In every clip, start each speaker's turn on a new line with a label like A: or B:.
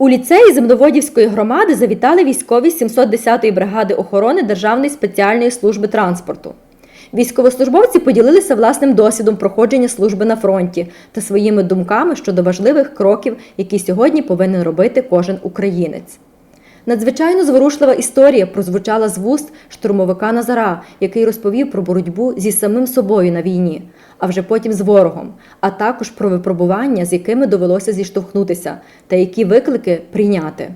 A: У ліцеї Земноводівської громади завітали військові 710-ї бригади охорони Державної спеціальної служби транспорту. Військовослужбовці поділилися власним досвідом проходження служби на фронті та своїми думками щодо важливих кроків, які сьогодні повинен робити кожен українець. Надзвичайно зворушлива історія прозвучала з вуст штурмовика Назара, який розповів про боротьбу зі самим собою на війні, а вже потім з ворогом, а також про випробування, з якими довелося зіштовхнутися, та які виклики прийняти.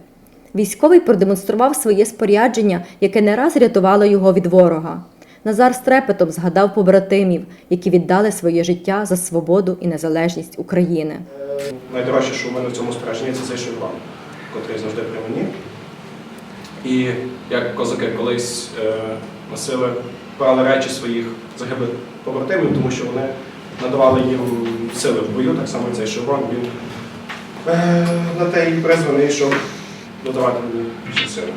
A: Військовий продемонстрував своє спорядження, яке не раз рятувало його від ворога. Назар з трепетом згадав побратимів, які віддали своє життя за свободу і незалежність України.
B: Найдорожче, що у мене в цьому спорядженні, це цей шеврон, котрий завжди при мені. І як козаки колись е, носили, брали речі своїх загиблих побратимів, тому що вони надавали їм сили в бою, так само цей шеврон, він е, на те і призваний, щоб додавати сили.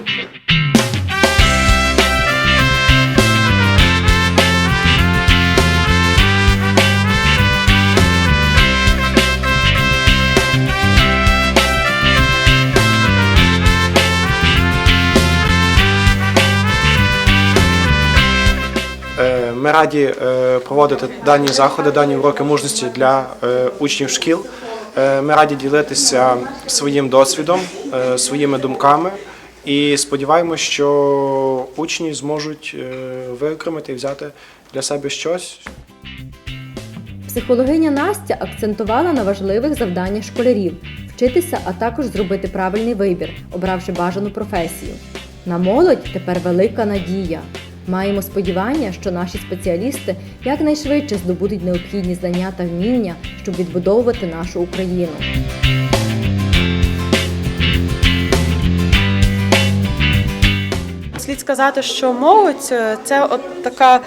C: Ми раді е, проводити дані заходи, дані уроки мужності для е, учнів шкіл. Е, Ми раді ділитися своїм досвідом, своїми думками і сподіваємося, що учні зможуть виокремити і взяти для себе щось,
A: Психологиня Настя акцентувала на важливих завданнях школярів вчитися, а також зробити правильний вибір, обравши бажану професію. На молодь тепер велика надія. Маємо сподівання, що наші спеціалісти якнайшвидше здобудуть необхідні знання та вміння, щоб відбудовувати нашу Україну.
D: Слід сказати, що молодь е, це от така,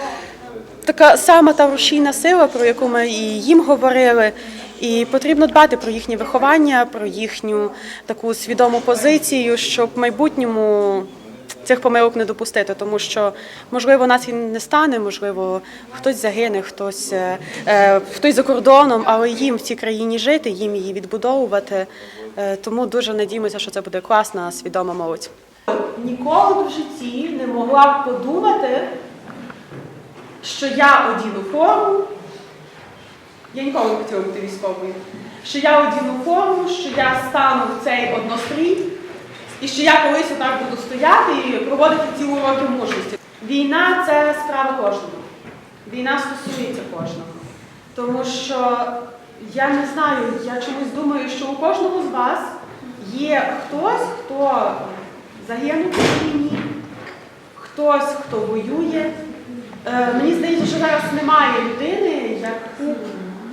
D: така сама та рушійна сила, про яку ми і їм говорили. І потрібно дбати про їхнє виховання, про їхню таку свідому позицію, щоб в майбутньому цих помилок не допустити, тому що можливо нас і не стане, можливо, хтось загине, хтось, е, е, хтось за кордоном, але їм в цій країні жити, їм її відбудовувати. Е, Тому дуже надіємося, що це буде класна, свідома молодь.
E: Ніколи в житті не могла б подумати, що я одіну форму. Я ніколи не хотіла бути військовою. Що я одіну форму, що я стану в цей однострій, і що я колись отак буду стояти і проводити ці уроки мужності. Війна це справа кожного. Війна стосується кожного. Тому що я не знаю, я чомусь думаю, що у кожного з вас є хтось, хто загинув у війні, хтось, хто воює. Е, мені здається, що зараз немає людини, яку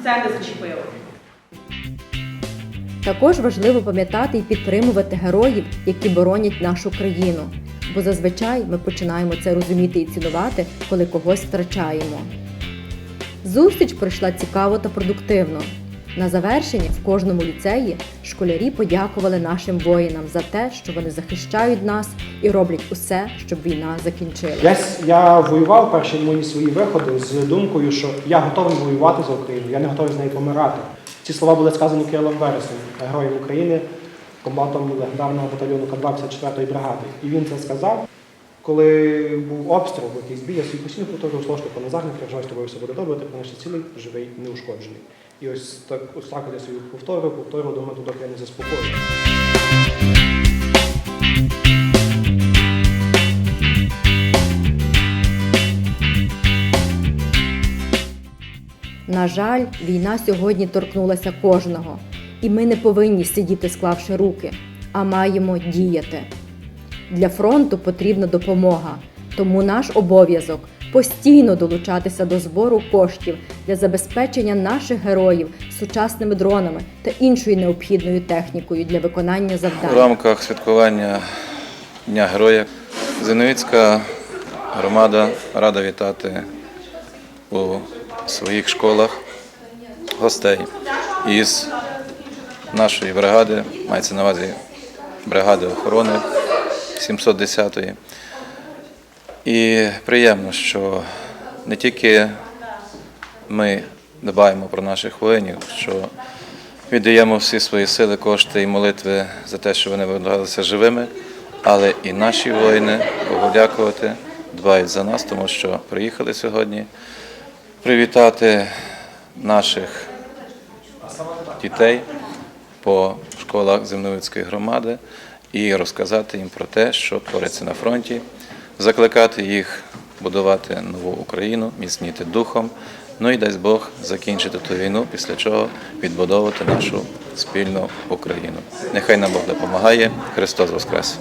E: це не зачепило.
A: Також важливо пам'ятати і підтримувати героїв, які боронять нашу країну. Бо зазвичай ми починаємо це розуміти і цінувати, коли когось втрачаємо. Зустріч пройшла цікаво та продуктивно. На завершення в кожному ліцеї школярі подякували нашим воїнам за те, що вони захищають нас і роблять усе, щоб війна закінчилася.
C: Я, я воював перші мої свої виходи з думкою, що я готовий воювати за Україну, я не готовий з нею помирати. Ці слова були сказані Кирилом Вересом, героєм України, комбатом легендарного батальйону К-24 бригади. І він це сказав, коли був обстріл, якийсь бій, я собі постійно повторював слово, що Назар, не переживай, з тобою все буде добре, ти принесеш цілий, живий, неушкоджений. І ось так, ось так я собі повторював, повторював, думаю, доки я не заспокоюю.
A: Жаль, війна сьогодні торкнулася кожного, і ми не повинні сидіти, склавши руки, а маємо діяти. Для фронту потрібна допомога, тому наш обов'язок постійно долучатися до збору коштів для забезпечення наших героїв сучасними дронами та іншою необхідною технікою для виконання
F: У рамках святкування Дня Героя Зиновицька громада рада вітати у своїх школах гостей із нашої бригади, мається на увазі бригади охорони 710-ї. І приємно, що не тільки ми дбаємо про наших воїнів, що Віддаємо всі свої сили, кошти і молитви за те, що вони виглядалися живими, але і наші воїни, Богу дякувати, дбають за нас, тому що приїхали сьогодні привітати наших дітей по школах Земновицької громади і розказати їм про те, що твориться на фронті, закликати їх будувати нову Україну, міцніти духом. Ну і дасть Бог закінчити ту війну, після чого відбудовувати нашу спільну Україну. Нехай нам Бог допомагає. Христос Воскрес!